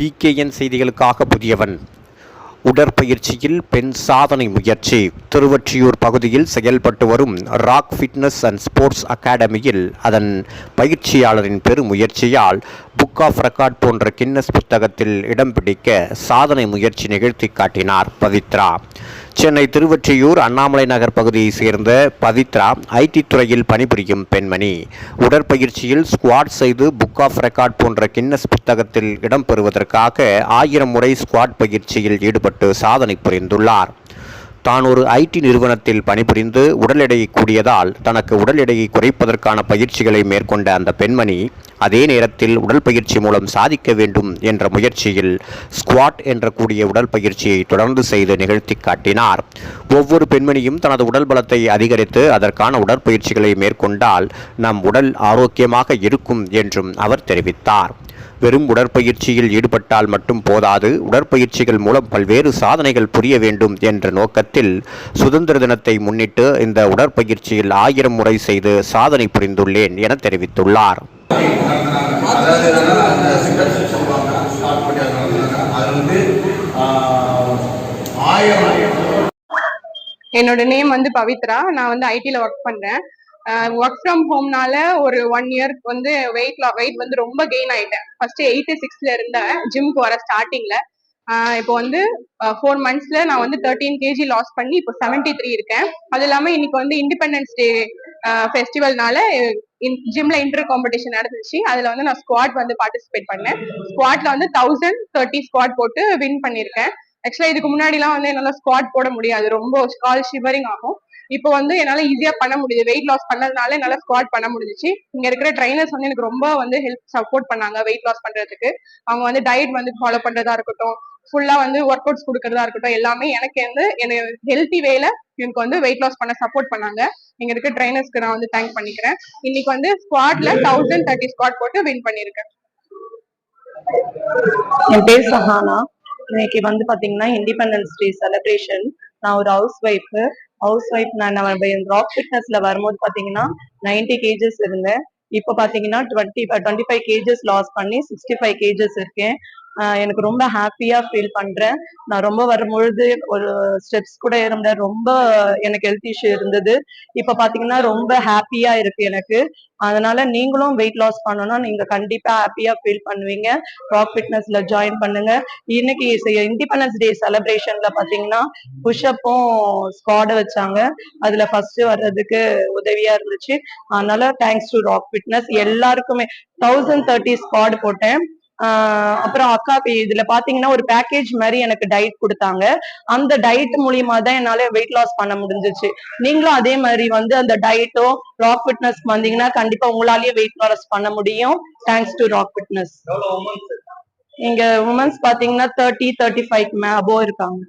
PKN செய்திகளுக்காக புதியவன். உடற்பயிற்சியில் பெண் சாதனை முயற்சி. திருவொற்றியூர் பகுதியில் செயல்பட்டு வரும் ராக் ஃபிட்னஸ் அண்ட் ஸ்போர்ட்ஸ் அகாடமியில் அதன் பயிற்சியாளரின் பெருமுயற்சியால் புக் ஆஃப் ரெக்கார்ட் போன்ற கின்னஸ் புத்தகத்தில் இடம் பிடிக்க சாதனை முயற்சி நிகழ்த்தி காட்டினார் பவித்ரா. சென்னை திருவொற்றியூர் அண்ணாமலை நகர் பகுதியைச் சேர்ந்த பவித்ரா ஐடி துறையில் பணிபுரியும் பெண்மணி. உடற்பயிற்சியில் ஸ்குவாட் செய்து புக் ஆஃப் ரெக்கார்ட் போன்ற கின்னஸ் புத்தகத்தில் இடம்பெறுவதற்காக ஆயிரம் முறை ஸ்குவாட் பயிற்சியில் ஈடுபட்டு சாதனை புரிந்துள்ளார். தான் ஒரு ஐடி நிறுவனத்தில் பணிபுரிந்து உடல் எடையை கூடியதால் தனக்கு உடல் எடையை குறைப்பதற்கான பயிற்சிகளை மேற்கொண்ட அந்த பெண்மணி அதே நேரத்தில் உடல் பயிற்சி மூலம் சாதிக்க வேண்டும் என்ற முயற்சியில் ஸ்குவாட் என்ற கூடிய உடல் பயிற்சியை தொடர்ந்து செய்து நிகழ்த்தி காட்டினார். ஒவ்வொரு பெண்மணியும் தனது உடல் பலத்தை அதிகரித்து அதற்கான உடற்பயிற்சிகளை மேற்கொண்டால் நம் உடல் ஆரோக்கியமாக இருக்கும் என்றும் அவர் தெரிவித்தார். வெறும் உடற்பயிற்சியில் ஈடுபட்டால் மட்டும் போதாது உடற்பயிற்சிகள் மூலம் பல்வேறு சாதனைகள் புரிய வேண்டும் என்ற நோக்கத்தில் சுதந்திர தினத்தை முன்னிட்டு இந்த உடற்பயிற்சியில் ஆயிரம் முறை செய்து சாதனை புரிந்துள்ளேன் என தெரிவித்துள்ளார். என்னோட நேம் வந்து பவித்ரா. நான் வந்து ஐடியில் ஒர்க் பண்ணுறேன் ஒர்க் ஃப்ரம் ஹோம்னால ஒரு ஒன் இயர்க்கு வந்து வெயிட் வெயிட் வந்து ரொம்ப கெயின் ஆயிட்டேன். ஃபர்ஸ்ட் எயிட்டி சிக்ஸ்ல இருந்தேன் ஜிம்க்கு வர ஸ்டார்டிங்ல இப்போ வந்து ஃபோர் மந்த்ஸ்ல நான் வந்து தேர்ட்டீன் கேஜி லாஸ் பண்ணி இப்போ செவன்டி த்ரீ இருக்கேன். அது இல்லாம இன்னைக்கு வந்து இண்டிபெண்டன்ஸ் டே ஃபெஸ்டிவல்னால ஜிம்ல இன்டர் காம்படிஷன் நடந்துச்சு. அதுல வந்து நான் ஸ்குவாட் வந்து பார்ட்டிசிபேட் பண்ணேன். ஸ்குவாட்ல வந்து தௌசண்ட் தேர்ட்டி ஸ்குவாட் போட்டு வின் பண்ணியிருக்கேன். ஆக்சுவலா இதுக்கு முன்னாடிலாம் வந்து என்னால ஸ்குவாட் போட முடியாது. ரொம்ப கால் ஷிவரிங் ஆகும். இப்போ வந்து என்னால ஈஸியா பண்ண முடியுது. வெயிட் லாஸ் பண்ணதுனால என்னால ஸ்குவாட் பண்ண முடிஞ்சுச்சு. இங்க இருக்கிற ட்ரைனர்ஸ் வந்து எனக்கு ரொம்ப வந்து ஹெல்ப் சப்போர்ட் பண்ணாங்க வெயிட் லாஸ் பண்றதுக்கு. அவங்க வந்து டயட் வந்து ஃபாலோ பண்றதா இருக்கட்டும் ஃபுல்லா வந்து ஒர்க் அவுட்ஸ் கொடுக்கறதா இருக்கட்டும் எல்லாமே எனக்கு வந்து எனக்கு ஹெல்த்தி வேல எனக்கு வந்து வெயிட் லாஸ் பண்ண சப்போர்ட் பண்ணாங்க. இங்க இருக்க ட்ரைனர்ஸ்க்கு நான் வந்து தேங்க் பண்ணிக்கிறேன். இன்னைக்கு வந்து ஸ்குவாட்ல தௌசண்ட் தேர்ட்டி ஸ்குவாட் போட்டு வின் பண்ணிருக்கேன் என் பேர் சஹானா. இன்னைக்கு வந்து பாத்தீங்கன்னா இண்டிபெண்டன்ஸ் டே செலிப்ரேஷன் நான் ஒரு ஹவுஸ் ஒய்ஃப் ஹவுஸ் ஒய்ஃப் நான் ராக் ஃபிட்னஸ்ல வரும்போது பாத்தீங்கன்னா 90 கேஜஸ் இருந்தேன். இப்போ பாத்தீங்கன்னா twenty twenty five kgs loss பண்ணி சிக்ஸ்டி ஃபைவ் கேஜஸ் இருக்கேன். எனக்கு ரொம்ப ஹாப்பியா ஃபீல் பண்றேன். நான் ரொம்ப வரும்பொழுது ஒரு ஸ்டெப்ஸ் கூட இருந்தேன் ரொம்ப எனக்கு ஹெல்த் இஷ்யூ இருந்தது. இப்போ பாத்தீங்கன்னா ரொம்ப ஹாப்பியா இருக்கு எனக்கு. அதனால நீங்களும் வெயிட் லாஸ் பண்ணணும்னா நீங்க கண்டிப்பா ஹாப்பியா ஃபீல் பண்ணுவீங்க. ராக் ஃபிட்னஸ்ல ஜாயின் பண்ணுங்க. இன்னைக்கு இண்டிபெண்டன்ஸ் டே செலிப்ரேஷன்ல பாத்தீங்கன்னா புஷ்அப்பும் ஸ்குவாட வச்சாங்க. அதுல ஃபர்ஸ்ட் வர்றதுக்கு உதவியா இருந்துச்சு. அதனால தேங்க்ஸ் டு ராக் ஃபிட்னஸ். எல்லாருக்குமே தௌசண்ட் தேர்ட்டி ஸ்குவாட் போட்டேன். அப்புறம் அக்கா இதுல பாத்தீங்கன்னா ஒரு பேக்கேஜ் மாதிரி எனக்கு டயட் கொடுத்தாங்க. அந்த டயட் மூலியமா தான் என்னால வெயிட் லாஸ் பண்ண முடிஞ்சுச்சு. நீங்களும் அதே மாதிரி வந்து அந்த டயட்டோ ராக் ஃபிட்னஸ் வந்தீங்கன்னா கண்டிப்பா உங்களாலேயே வெயிட் லாஸ் பண்ண முடியும். தேங்க்ஸ் டு ராக் ஃபிட்னஸ் இங்க உமன்ஸ் பாத்தீங்கன்னா தேர்ட்டி தேர்ட்டி ஃபைவ் அபோவ் இருக்காங்க.